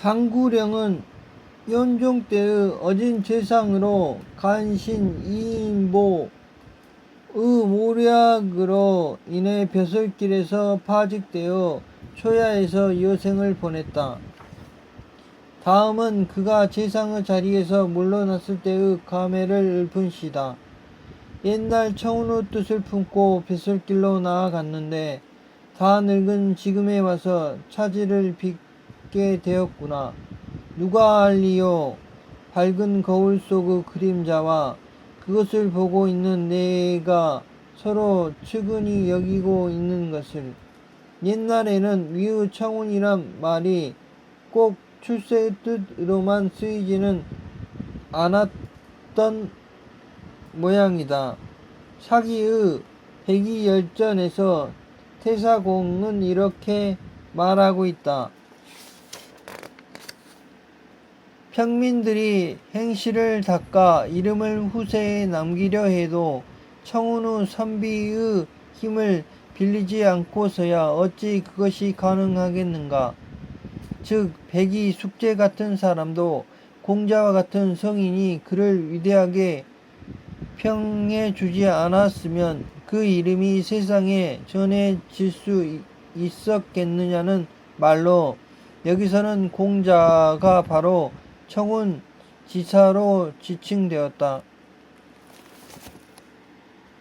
장구령은 연종 때의 어진 재상으로 간신 이인보의 모략으로 인해 벼슬길에서 파직되어 초야에서 여생을 보냈다. 다음은 그가 재상의 자리에서 물러났을 때의 감회를 읊은 시다. 옛날 청운의 뜻을 품고 벼슬길로 나아갔는데 다 늙은 지금에 와서 차질을 빚 게 되었구나. 누가 알리요? 밝은 거울 속의 그림자와 그것을 보고 있는 내가 서로 측은히 여기고 있는 것을. 옛날에는 위의 청운이란 말이 꼭 출세의 뜻으로만 쓰이지는 않았던 모양이다. 사기의 백이열전에서 태사공은 이렇게 말하고 있다. 평민들이 행실을 닦아 이름을 후세에 남기려 해도 청운의 선비의 힘을 빌리지 않고서야 어찌 그것이 가능하겠는가? 즉 백이 숙제 같은 사람도 공자와 같은 성인이 그를 위대하게 평해 주지 않았으면 그 이름이 세상에 전해질 수 있었겠느냐는 말로 여기서는 공자가 바로 청운 지사로 지칭되었다.